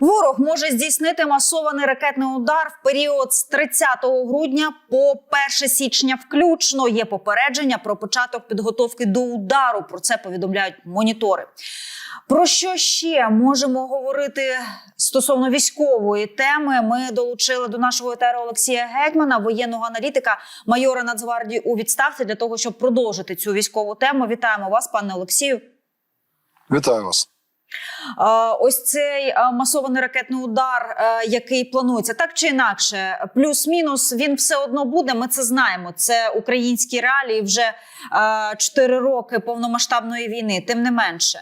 Ворог може здійснити масований ракетний удар в період з 30 грудня по 1 січня. Включно є попередження про початок підготовки до удару. Про це повідомляють монітори. Про що ще можемо говорити стосовно військової теми? Ми долучили до нашого етеру Олексія Гетьмана, воєнного аналітика, майора Нацгвардії у відставці, для того, щоб продовжити цю військову тему. Вітаємо вас, пане Олексію. Вітаю вас. Е, Ось цей е, масований ракетний удар, е, який планується, так чи інакше, плюс-мінус він все одно буде. Ми це знаємо. Це українські реалії вже 4 роки повномасштабної війни. Тим не менше,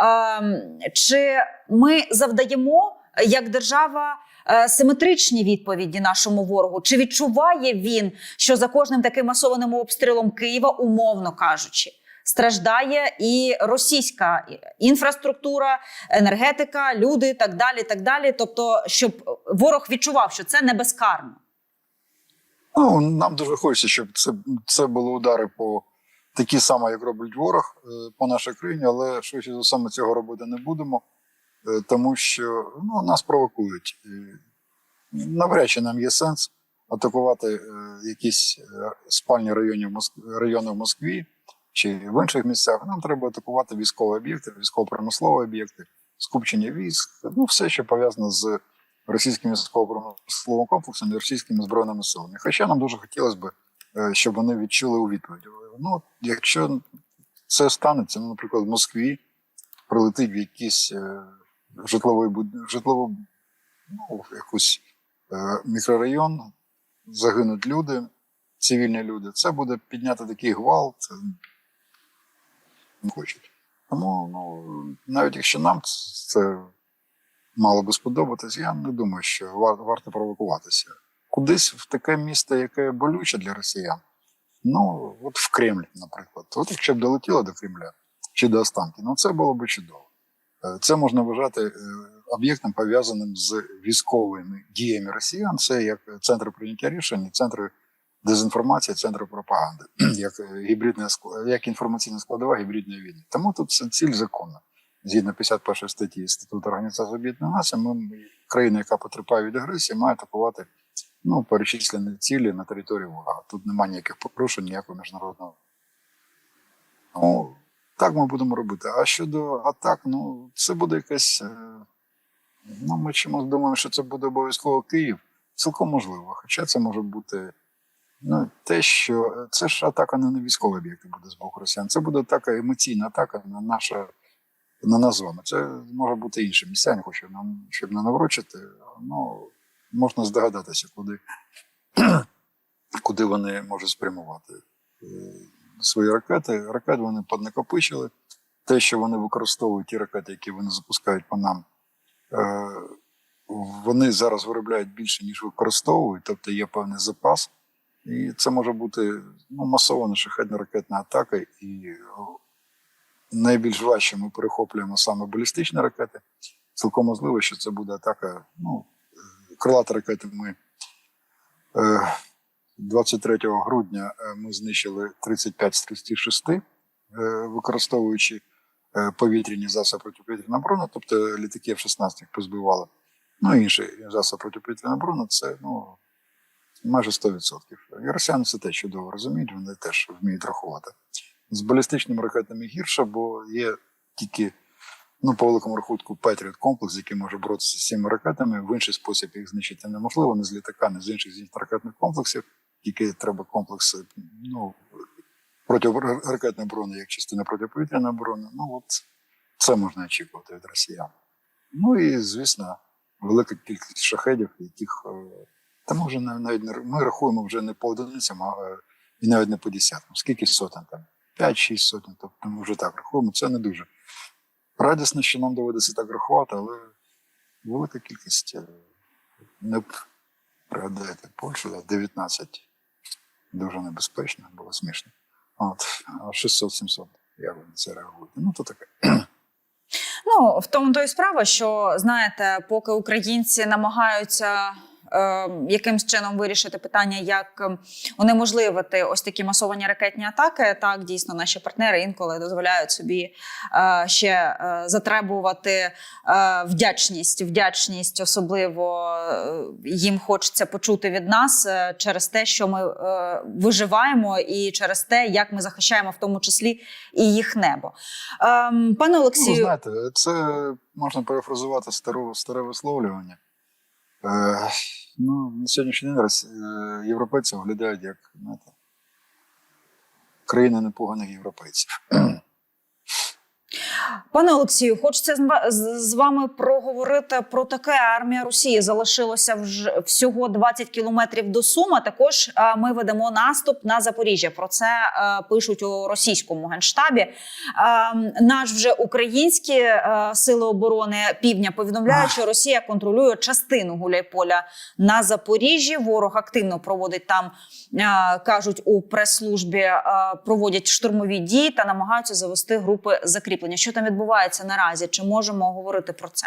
Е, чи ми завдаємо як держава? е, Симетричні відповіді нашому ворогу, чи відчуває він, що за кожним таким масованим обстрілом Києва, умовно кажучи, страждає і російська інфраструктура, енергетика, люди, так далі. так далі. Тобто, щоб ворог відчував, що це не безкарно. Ну, нам дуже хочеться, щоб це, це були удари по такі самі, як робить ворог е, по нашій країні, але швидше за все цього робити не будемо, е, тому що ну, нас провокують. Навряд чи нам є сенс атакувати е, якісь спальні райони в, Моск... райони в Москві чи в інших місцях. Нам треба атакувати військові об'єкти, військово-промислові об'єкти, скупчення військ, ну все, що пов'язано з російським військово-промисловим комплексом і російськими збройними силами. Хоча нам дуже хотілося б, е, щоб вони відчули у відповідь. Ну, якщо це станеться, ну, наприклад, в Москві прилетить в якийсь е, житловий житлову ну, якусь е, мікрорайон, загинуть люди, цивільні люди, це буде підняти такий гвалт, не хочуть. Тому ну, навіть якщо нам це мало би сподобатись, я не думаю, що вар- варто провокуватися. Кудись в таке місто, яке болюче для росіян. Ну, от в Кремль, наприклад. От якщо б долетіло до Кремля чи до Останки, ну це було б чудово. Е, Це можна вважати е, об'єктом, пов'язаним з військовими діями росіян. Це як центри прийняття рішень, центри дезінформації, центри пропаганди, як е, гібридна ск- як інформаційна складова гібридної війни. Тому тут ціль законна. Згідно 51 статті Статуту Організації Об'єднаних Націй, ми країна, яка потерпає від агресії, має атакувати ну, перечислені цілі на території ворога. Тут немає ніяких порушень, ніякого міжнародного. Ну, так ми будемо робити. А щодо атак, ну це буде якась. е, Ну, ми чомусь думаємо, що це буде обов'язково Київ. Цілком можливо. Хоча це може бути ну, те, що це ж атака не на військові об'єкти буде з боку росіян. Це буде атака, емоційна атака на наше, на нас з вами. Це може бути інше місця, не хочу нам, щоб не наврочити. Ну, можна здогадатися, куди, куди вони можуть спрямувати е, свої ракети. Ракети вони поднакопичили. Те, що вони використовують ті ракети, які вони запускають по нам, е, вони зараз виробляють більше, ніж використовують, тобто є певний запас. І це може бути ну, масована шахетна ракетна атака. І найбільш важче ми перехоплюємо саме балістичні ракети. Цілком можливо, що це буде атака. Ну, е, ракети ми е, 23 грудня е, ми знищили 35 з 36, е, використовуючи е, повітряні засоби протиповітряної оборони, тобто літаки F-16 їх позбивали. Ну, інші засоби протиповітряної оборони це ну, майже 100%. І росіяни це теж чудово розуміють, вони теж вміють рахувати. З балістичними ракетами гірше, бо є тільки, ну, по великому рахунку, Петріот комплекс, який може боротися з цими ракетами. В інший спосіб їх знищити неможливо, не з літака, не з інших зенітно-ракетних комплексів. Тільки треба комплекси ну, протиракетної оборони, як частина протиповітряної оборони. Ну, от це можна очікувати від росіян. Ну і, звісно, велика кількість шахедів, яких е, та ми вже навіть не ми рахуємо вже не по одиницям, а і навіть не по десяткам. Скільки сотень там? 5-6 сотень. Тобто ми вже так рахуємо. Це не дуже радісно, що нам доводиться так рахувати, але велика кількість е, не Польща да, 19 дуже небезпечно, було смішно. От, 600-700, як ви на це реагуєте? Ну, то таке. Ну в тому то і справа, що знаєте, поки українці намагаються якимсь чином вирішити питання, як е, унеможливити ось такі масовані ракетні атаки. Так, дійсно, наші партнери інколи дозволяють собі е, ще е, затребувати е, вдячність. Вдячність, особливо їм хочеться почути від нас через те, що ми виживаємо, і через те, як ми захищаємо в тому числі і їх небо. Ем, Пане Ну, Олексію, знаєте, це можна перефразувати стару, старе висловлювання. Е, ну, на сьогоднішній день е, європейці оглядають як знаєте, країна непоганих європейців. Пане Олексію, хочеться з ва- з з вами проговорити про таке. Армія Росії залишилося вже всього 20 кілометрів до Сума. Також е, ми ведемо наступ на Запоріжжя. Про це е, пишуть у російському генштабі. Е, Наш вже українські е, сили оборони півдня повідомляють, що Росія контролює частину Гуляйполя на Запоріжжі. Ворог активно проводить там, кажуть у прес-службі, проводять штурмові дії та намагаються завести групи закріплення. Що там відбувається наразі? Чи можемо говорити про це?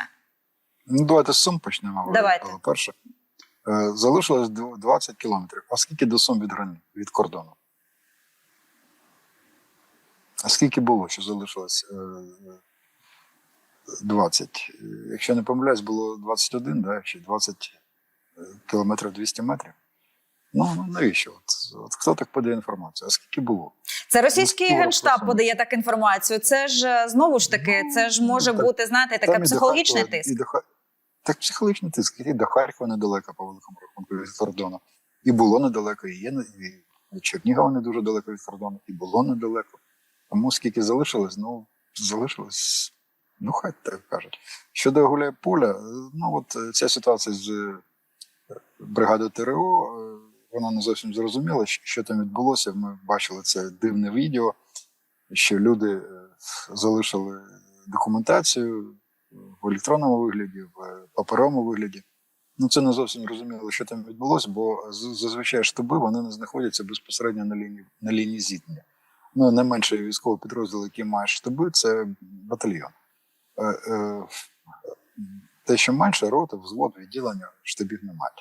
Ну, давайте з Сум почнемо. Давайте. Перше. Е, Залишилось 20 кілометрів. А скільки до Сум від границі, від кордону? А скільки було, що залишилось е, 20? Е, Якщо не помиляюсь, було 21, да? чи 20 е, кілометрів 200 метрів. Ну, ну, навіщо? От, от хто так подає інформацію? А скільки було? Це російський Ну, генштаб просто. подає так інформацію. Це ж е, знову ж таки, Ну, це ж може так бути, знаєте, таке до психологічний Харкова, тиск. І до, так, психологічний тиск. І до Харкова недалеко по великому рахунку від кордону. І було недалеко, і є і Чернігова не дуже далеко від кордону, і було недалеко. Тому скільки залишилось, ну, залишилось, ну, хай так кажуть. Щодо Гуляйполя, е, ну от е, ця ситуація з е, бригадою ТРО, вона не зовсім зрозуміла, що- там відбулося. Ми бачили це дивне відео, що люди е, залишили документацію в електронному вигляді, в паперовому вигляді. Ну, це не зовсім зрозуміло, що там відбулося, бо зазвичай штаби вони не знаходяться безпосередньо на лінії, на лінії зіткнення. Ну, найменший військовий підрозділ, який має штаби, це батальйон. Е, е, те, що менше, рота, взвод, відділення, штабів немає.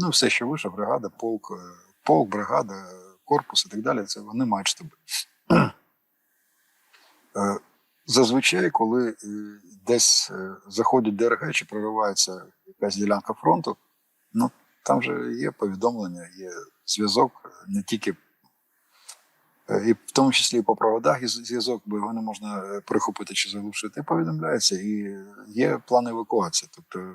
Ну, все, що вище, бригада, полк, е, полк, бригада, корпус і так далі, це вони мають штаби. Е, Зазвичай, коли е, десь заходять ДРГ чи проривається якась ділянка фронту, ну там же є повідомлення, є зв'язок не тільки, і в тому числі і по проводах є зв'язок, бо його не можна перехопити чи заглушити. Повідомляється, і є план евакуації. Тобто,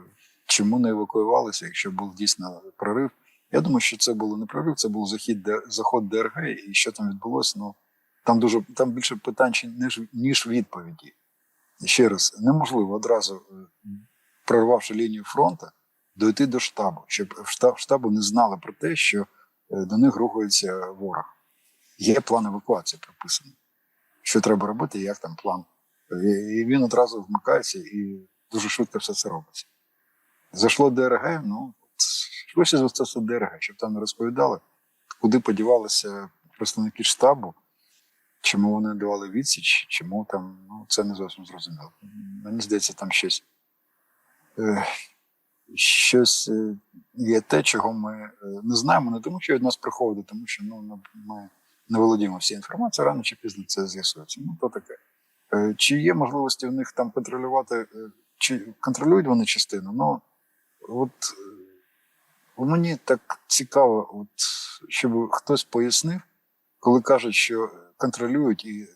чому не евакуювалися, якщо був дійсно прорив? Я думаю, що це було не прорив, це був захід, заход ДРГ, і що там відбулося, ну там дуже там більше питань ніж, ніж відповіді. Ще раз, неможливо одразу, е, прорвавши лінію фронту, дойти до штабу, щоб штаб, штабу не знали про те, що е, до них рухається ворог. Є план евакуації прописаний. Що треба робити, як там план. І, і він одразу вмикається і дуже швидко все це робиться. Зайшло ДРГ, ну, за це ДРГ, щоб там не розповідали, куди подівалися представники штабу, чому вони давали відсіч, чому там, ну, це не зовсім зрозуміло. Мені здається, там щось, е, щось е, є те, чого ми е, не знаємо, не тому, що від нас приходить, тому що ну, ми- не володіємо всією інформацією, рано чи пізно це з'ясується. Ну, то таке. Чи є можливості в них там контролювати, чи контролюють вони частину? Ну, от е, мені так цікаво, от, щоб хтось пояснив, коли кажуть, що контролюють і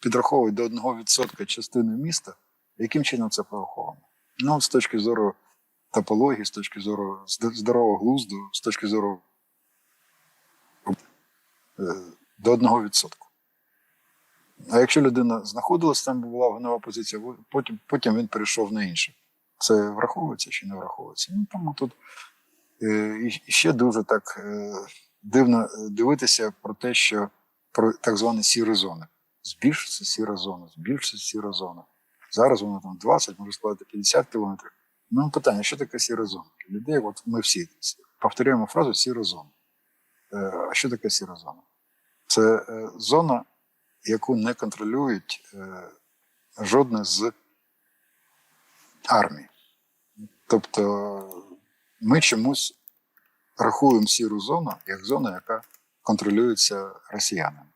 підраховують до 1% частини міста, яким чином це пораховано? Ну, з точки зору топології, з точки зору здорового глузду, з точки зору е, до 1%. А якщо людина знаходилась там, була вогнева позиція, потім, потім він перейшов на інше. Це враховується чи не враховується? Ну, тому тут е, і ще дуже так е, дивно е, дивитися про те, що про так звані сірі зони. Збільшиться сіра зона, збільшиться сіра зона. Зараз воно там 20, може складати 50 кілометрів. Ну, питання, що таке сіра зона? Людей, от ми всі повторюємо фразу сіра зона. А що таке сіра зона? Це зона, яку не контролюють е, жодна з армій. Тобто ми чомусь рахуємо сіру зону як зону, яка контролюється росіянами.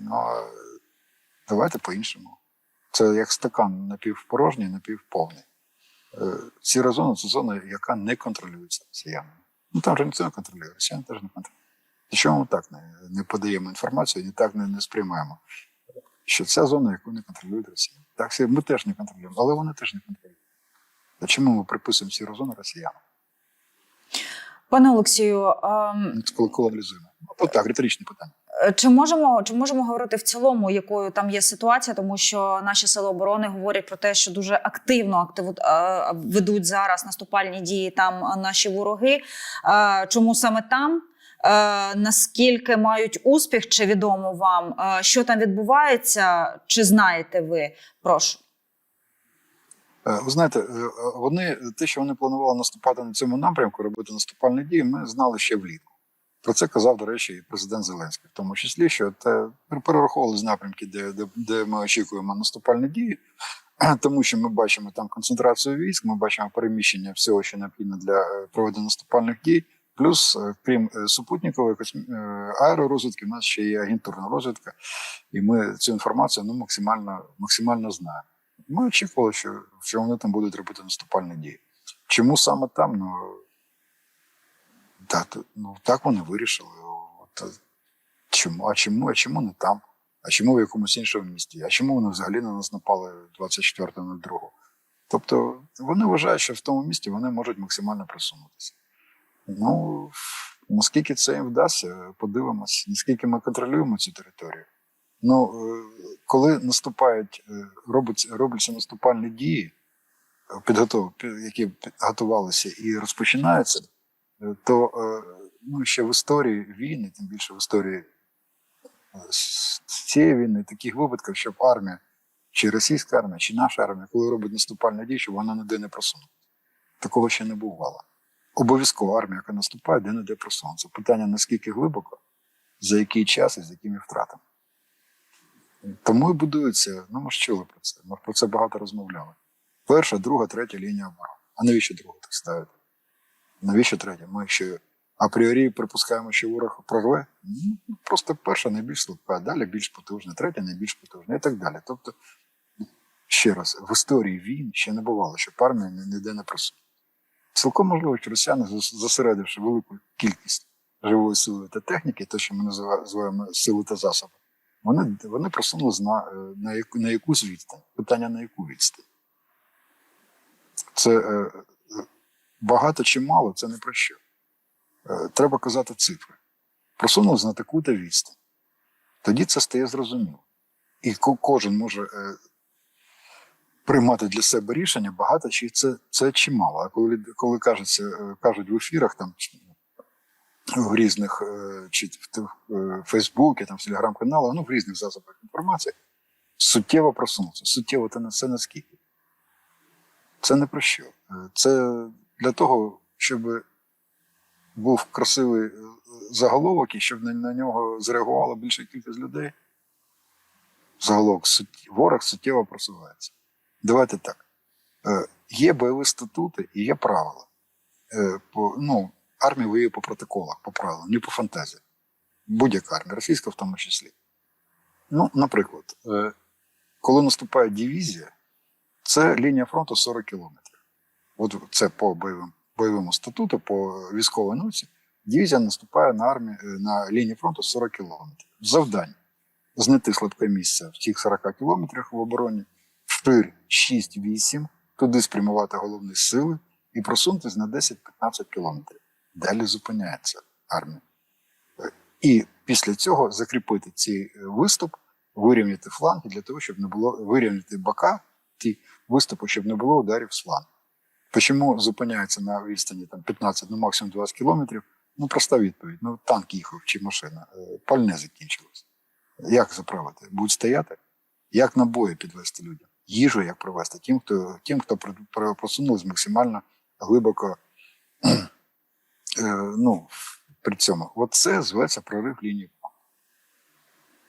Ну, давайте по-іншому. Це як стакан напівпорожній, напівповний. Е, Сіра зона це зона, яка не контролюється росіянами. Ну там же ніхто не контролює, росіяни теж не контролюють. Чому ми так не, не подаємо інформацію і так не, не сприймаємо? Що це зона, яку не контролюють росіяни. Так, ми теж не контролюємо, але вони теж не контролюють. А чому ми приписуємо сіру зону росіянам? Пане Олексію, ем, Ну, Коли коли аналізуємо. От так, риторичне питання. Е, Чи можемо, чи можемо говорити в цілому, якою там є ситуація, тому що наші сили оборони говорять про те, що дуже активно активу, е, ведуть зараз наступальні дії там наші вороги. Е, Чому саме там? Е, Наскільки мають успіх, чи відомо вам, Е, що там відбувається, чи знаєте ви? Прошу. Е, Ви знаєте, вони те, що вони планували наступати на цьому напрямку, робити наступальні дії, ми знали ще влітку. Про це казав, до речі, і президент Зеленський, в тому числі, що те перераховували з напрямки, де, де, де ми очікуємо наступальні дії, тому що ми бачимо там концентрацію військ, ми бачимо переміщення всього, що необхідно для проведення наступальних дій. Плюс, е, крім е, супутникової е, аеророзвідки, в нас ще є агентурна розвідка, і ми цю інформацію ну, максимально, максимально знаємо. Ми очікували, що, що вони там будуть робити наступальні дії. Чому саме там? Ну, так, ну, так вони вирішили. От, чому? А чому? А чому не там? А чому в якомусь іншому місті? А чому вони взагалі на нас напали 24.02? Тобто вони вважають, що в тому місті вони можуть максимально просунутися. Ну, наскільки це їм вдасться, подивимось, наскільки ми контролюємо цю територію. Ну, е, коли наступають, е, робиться, робляться наступальні дії, е, підготов, які пі- готувалися і розпочинаються, то ну, ще в історії війни, тим більше в історії цієї війни, таких випадків, щоб армія, чи російська армія, чи наша армія, коли робить наступальні дії, щоб вона ніде не просунула. Такого ще не бувало. Обов'язково армія, яка наступає, де не де просунутися. Питання наскільки глибоко, за який час і з якими втратами. Тому і будується, ну ми ж чули про це. Ми про це багато розмовляли. Перша, друга, третя лінія оборони. А навіщо другу так ставити? Навіщо третя? Ми ще апріорі припускаємо, що ворог прорве. Ну, просто перша найбільш слабка, далі більш потужна, третя найбільш потужна і так далі. Тобто, ще раз, в історії війн ще не бувало, щоб армія не просунула. Цілком можливо, що росіяни, зосередивши велику кількість живої сили та техніки, те, що ми називаємо сили та засоби, вони, вони просунулись на, е, на, яку, на якусь відстань. Питання на яку відстань. Це е, багато чи мало, це не про що. Е, треба казати цифри. Просунулись на таку-то відстань. Тоді це стає зрозуміло. І кожен може приймати для себе рішення, багато чи це, це чи мало. А коли, коли кажеться, е, кажуть в ефірах, там, в різних е, чи в е, Фейсбуці, там, в телеграм-каналах, ну, в різних засобах інформації, суттєво просунувся. Суттєво це, на- це наскільки? Це не про що. Це для того, щоб був красивий заголовок і щоб на, нього зреагувала більша кількість людей. Заголовок «Сут- ворог суттєво просувається. Давайте так. Е, Є бойові статути і є правила. Е, По, ну, армія воює по протоколах, по правилам, не по фантазії. Будь-яка армія, російська в тому числі. Ну, наприклад, е, коли наступає дивізія, це лінія фронту 40 кілометрів. От це по бойовим, бойовому статуту, по військовій науці. Дивізія наступає на армію е, на лінії фронту 40 кілометрів. Завдання знайти слабке місце в тих 40 кілометрах в обороні, вшир 6-8, туди спрямувати головні сили і просунутися на 10-15 кілометрів. Далі зупиняється армія. І після цього закріпити цей виступ, вирівняти фланги для того, щоб не було вирівняти бока, ті виступи, щоб не було ударів з флангу. Чому зупиняється на відстані там, 15, ну максимум 20 кілометрів? Ну, проста відповідь. Ну, танк їхав чи машина. Е, Пальне закінчилось. Як заправити? Будуть стояти? Як набої підвести людям? Їжу як привезти? Тим, хто, тим, хто при- максимально глибоко е, ну, при цьому. От це зветься прорив лінії.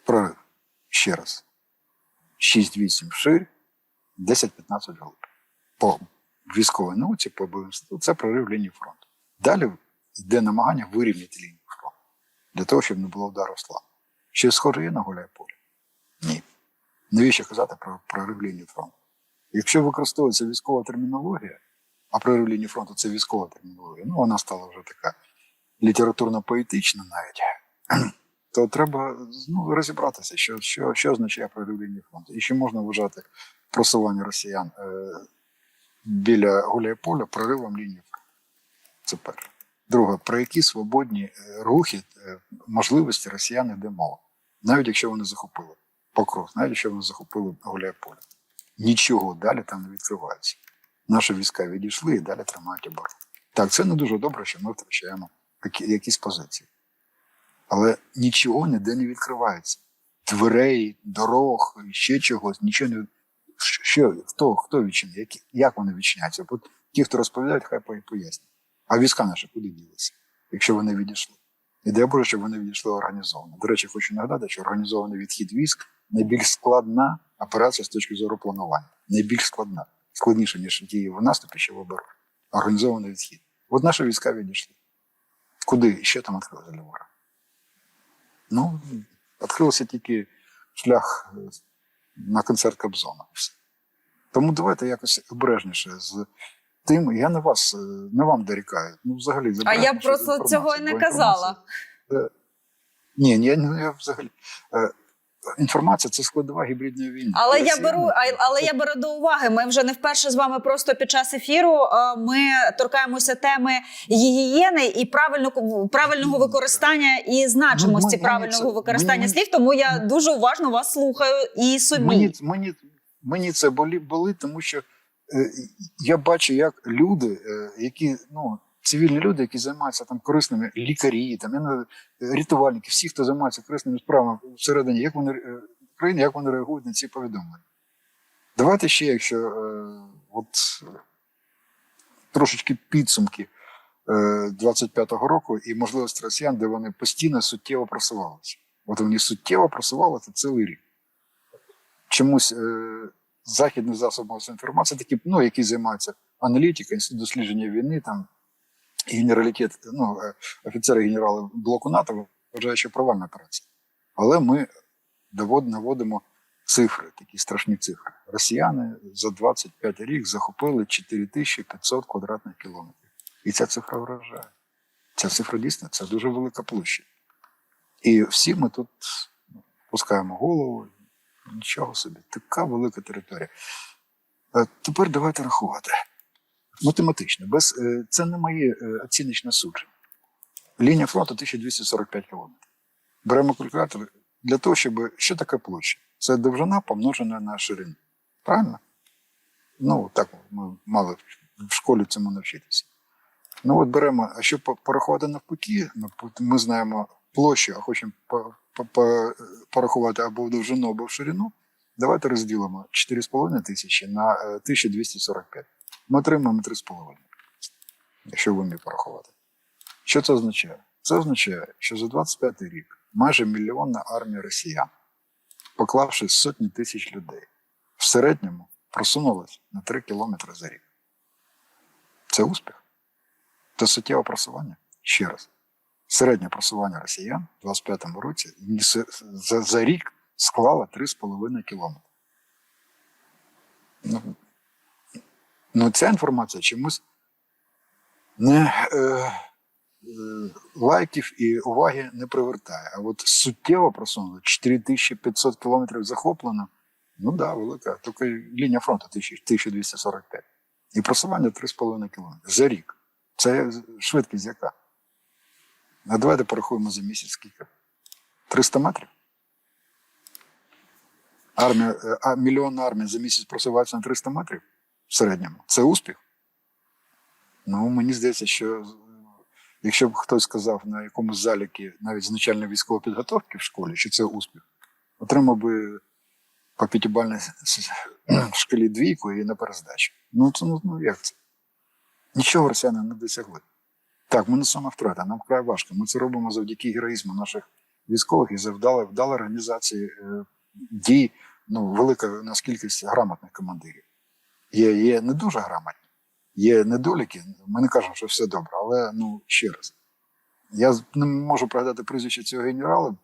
Прорив. Ще раз. 6-8 вширь, 10-15 глиб. По військовій науці по інституту, це прорив лінії фронту. Далі йде намагання вирівняти лінію фронту для того, щоб не було удару в славу. Щось схоже є на Гуляйполі? Ні. Навіщо казати про прорив лінії фронту? Якщо використовується військова термінологія, а прорив лінії фронту це військова термінологія, ну вона стала вже така літературно-поетична навіть, то треба ну, розібратися, що, що, що означає прорив лінії фронту. І чи можна вважати просування росіян е, біля Гуляйполя проривом лінії фронту. Це перше. Друге, про які свободні е, рухи, е, можливості росіян йде мова, навіть якщо вони захопили Покров, навіть якщо вони захопили Гуляйполе. Нічого далі там не відкривається. Наші війська відійшли і далі тримають оборону. Так, це не дуже добре, що ми втрачаємо якісь позиції. Але нічого ніде не відкривається. Дверей, дорог, ще чогось, нічого не що, хто, хто відчиняє, які, як вони відчиняються? Бо ті, хто розповідають, хай по- пояснять. А війська наші куди ділися, якщо вони відійшли? І дай Боже, щоб вони відійшли організовано. До речі, хочу нагадати, що організований відхід військ найбільш складна операція з точки зору планування. Найбільш складна, складніша, ніж дії в наступі чи в обороні. Організований відхід. От наші війська відійшли. Куди? Що там відкрилося для ворога? Ну, відкрився тільки шлях е, на концерт Кобзона. Тому давайте якось обережніше з тим. Я не вас, е, не вам дорікаю. Ну, взагалі, А я просто цього і не казала. Е, Ні, ні, я, я взагалі. Інформація це складова гібридної війни. Але я беру, але я беру до уваги. Ми вже не вперше з вами просто під час ефіру. е, Ми торкаємося теми гігієни і правильного правильного використання і значимості Ну, мені- мені правильного це- використання мені- слів. Тому я дуже уважно вас слухаю і собі. Мені, мені, мені це болі, болить, тому що е, я бачу, як люди, е, які ну, цивільні люди, які займаються там корисними лікарі, там рятувальники, всі, хто займається корисними справами всередині, як вони е, країни, як вони реагують на ці повідомлення. Давайте ще, якщо е, от е, трошечки підсумки е, 25-го року і можливості росіян, де вони постійно суттєво просувалися. От вони суттєво просувалися цілий рік чомусь е, західні засоби масової інформації, такі, ну, які займаються аналітикою, дослідження війни, там генералітет, ну, е, офіцери генерали блоку НАТО вважають, що провальна операція. Але ми наводимо цифри, такі страшні цифри. Росіяни за 25 рік захопили 4500 квадратних кілометрів. І ця цифра вражає. Ця цифра дійсно це дуже велика площа. І всі ми тут ну, пускаємо голову, Нічого собі, така велика територія. Е, Тепер давайте рахувати. Математично, без, е, це не моє е, оціночне судження. Лінія фронту 1245 кілометрів. Беремо калькулятор для того, щоб. Що таке площа? Це довжина помножена на ширину. Правильно? Ну, так ми мали в школі цьому навчитися. Ну, от беремо, а щоб порахувати навпаки, ну, ми знаємо площу, а хочемо по- по- по- порахувати або в довжину, або в ширину. Давайте розділимо 4,5 тисячі на е, 1245. Ми отримаємо 3,5, якщо ви вмієте порахувати. Що це означає? Це означає, що за 25 рік майже мільйонна армія росіян, поклавши сотні тисяч людей, в середньому просунулась на 3 кілометри за рік. Це успіх. Це суттєве просування. Ще раз. Середнє просування росіян у 25-му році за, за рік склало 3,5 кілометри. Ну, ця інформація чомусь не е, е, лайків і уваги не привертає. А от суттєво просунуло 4500 кілометрів захоплено. Ну так, да, велика. Тільки лінія фронту 1245. І просування 3,5 кілометри за рік. Це швидкість яка? А давайте порахуємо за місяць скільки. 300 метрів. Армія, е, а мільйонна армія за місяць просувається на 300 метрів в середньому. Це успіх. Ну, мені здається, що е, якщо б хтось сказав на якомусь заліки навіть з начальної військової підготовки в школі, що це успіх, отримав би по п'ятибальній шкалі двійку і на перездачу. Ну, це ну, ну як це? Нічого росіяни не досягли. Так, ми несемо втрати, нам вкрай важко. Ми це робимо завдяки героїзму наших військових і за вдалої вдалої організації е, дій. Ну, велика у нас кількість грамотних командирів. Є, є не дуже грамотні, є недоліки. Ми не кажемо, що все добре, але ну ще раз. Я не можу пригадати прізвище цього генерала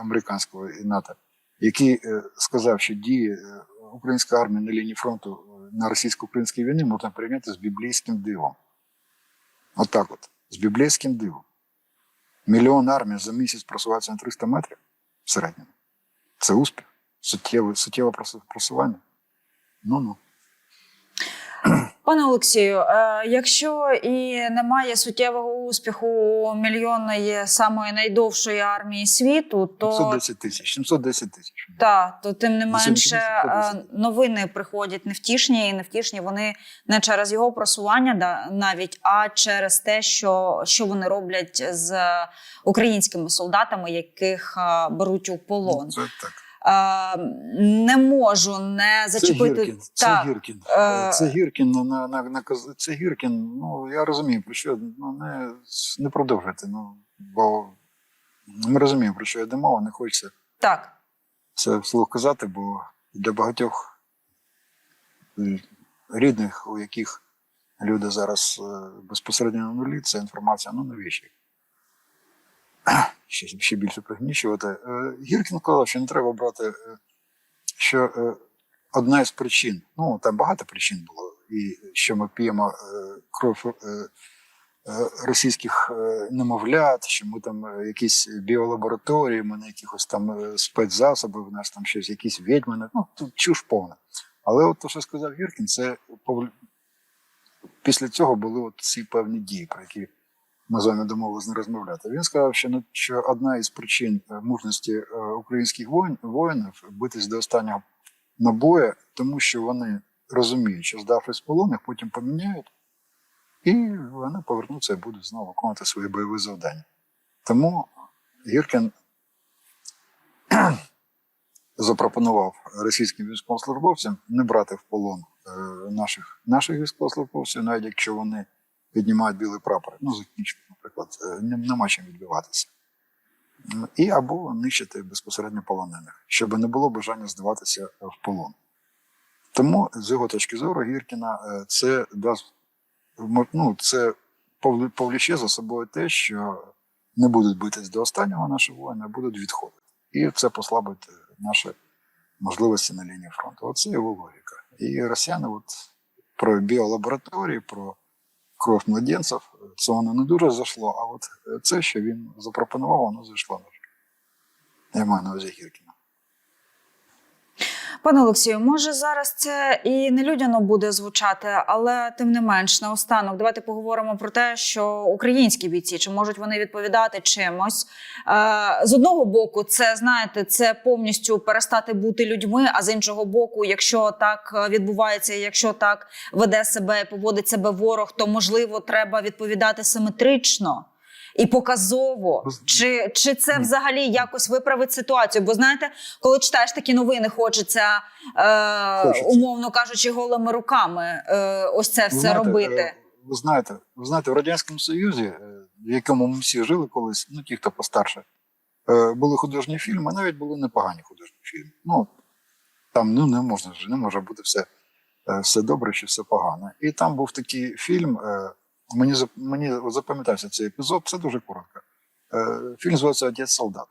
американського і НАТО, який е, сказав, що дії е, української армії на лінії фронту е, на російсько-українській війні можна порівняти з біблійським дивом. Отак от, з біблійським дивом. Мільйон армій за місяць просувається на 300 метрів в середньому. Це успіх, суттєве, суттєве просування. Ну ну. Пане Олексію, е, якщо і немає суттєвого успіху у мільйонної самої найдовшої армії світу, то 710 тисяч, 710 тисяч. та то тим не менше сьогоднішній день е, 710. новини приходять невтішні, і невтішні вони не через його просування, да навіть а через те, що, що вони роблять з українськими солдатами, яких е, беруть у полон. Це так. Е, Не можу не зачепити Це Гіркін. Це. Гіркін. Е, Це Гіркін на, на, на, це Гіркін. Ну я розумію, про що ну не, не продовжуйте. Ну бо ми розуміємо, про що йде мова, не хочеться Так. це вслух казати, бо для багатьох е, рідних, у яких люди зараз е, безпосередньо на нулі, ця інформація, ну навіщо? Ще, ще більше пригнічувати. Гіркін казав, що не треба брати, е, що е, одна із причин, ну там багато причин було, і що ми п'ємо е, кров російських немовлят, що ми там якісь біолабораторії, ми на якихось там спецзасоби, в нас там щось, якісь відьмини. Ну, тут чуш повна. Але от те, що сказав Гіркін, це після цього були от ці певні дії, про які ми з вами домовилися не розмовляти. Він сказав, що, ну, одна із причин е, мужності е, українських воїн, воїнів битись до останнього набою, тому що вони розуміють, що здавшись полон, їх потім поміняють, і вони повернуться і будуть знову виконувати свої бойові завдання. Тому Гіркін запропонував російським військовослужбовцям не брати в полон е, наших, наших військовослужбовців, навіть якщо вони піднімають білий прапор. Ну, закінчують, наприклад, е, нема чим відбиватися. І або нищити безпосередньо полонених, щоб не було бажання здаватися в полон. Тому, з його точки зору, Гіркіна, е, це дасть ну, це повліче за собою те, що не будуть битись до останнього наші воїни, а будуть відходити. І це послабить е, наші можливості на лінії фронту. Оце його логіка. І росіяни, от про біолабораторії, про кров младенців, це воно не дуже зайшло, а от це, що він запропонував, воно зайшло. Я маю на увазі Гіркіна. Пане Олексію, може зараз це і нелюдяно буде звучати, але тим не менш, наостанок, давайте поговоримо про те, що українські бійці чи можуть вони відповідати чимось. Е, з одного боку, це знаєте, це повністю перестати бути людьми. А з іншого боку, якщо так відбувається, якщо так веде себе, поводить себе ворог, то можливо треба відповідати симетрично. І показово, чи, чи це взагалі якось виправить ситуацію? Бо знаєте, коли читаєш такі новини, хочеться, е, Хочеться. умовно кажучи, голими руками е, ось це все знаєте, робити. е, Ви знаєте, ви знаєте, в Радянському Союзі, е, в якому ми всі жили колись, ну ті, хто постарше, е, були художні фільми, навіть були непогані художні фільми. Ну, там ну, не можна ж, не може бути все, все добре чи все погано. І там був такий фільм. Мені, мені запам'ятався цей епізод, це дуже коротко. Е, Фільм називається Отець солдат.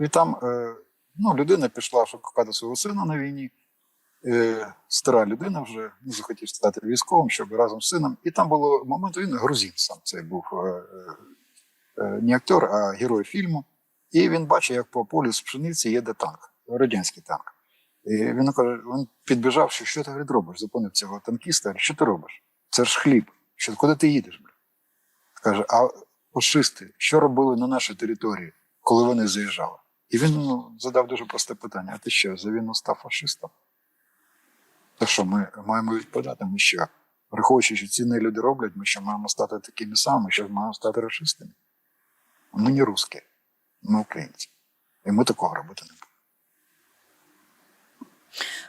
І там е, ну, людина пішла шукати свого сина на війні е, стара людина вже не захотів стати військовим, щоб разом з сином. І там було момент, він грузин сам це був не актер, а герой фільму. І він бачить, як по полю з пшениці їде танк, радянський танк. І він каже: він підбіжав, що що ти робиш? Зупинив цього танкіста. Що ти робиш? Це ж хліб. Що, куди ти їдеш? Бля? Каже, а фашисти, що робили на нашій території, коли вони заїжджали? І він ну, задав дуже просте питання: а ти що, за війну став фашистом? То що ми маємо відповідати, ми що, враховуючи, що ці не люди роблять, ми що маємо стати такими самими, що маємо стати расистами. Ми не русські, ми українці. І ми такого робити не будемо.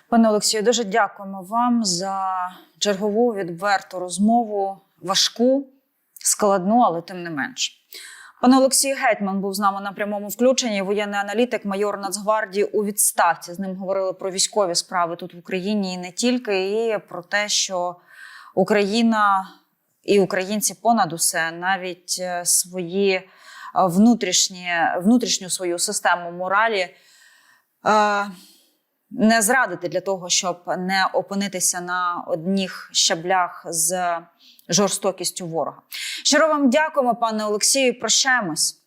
Пане Олексію, дуже дякуємо вам за чергову відверту розмову, важку, складну, але тим не менш. Пане Олексій Гетьман був з нами на прямому включенні. Воєнний аналітик, майор Нацгвардії у відставці. З ним говорили про військові справи тут в Україні і не тільки, і про те, що Україна і українці понад усе навіть е, свої е, внутрішні, внутрішню свою систему моралі е, не зрадити для того, щоб не опинитися на одних щаблях з жорстокістю ворога. Щиро вам дякуємо, пане Олексію. Прощаємось.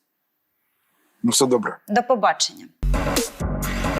Ну, все добре. До побачення.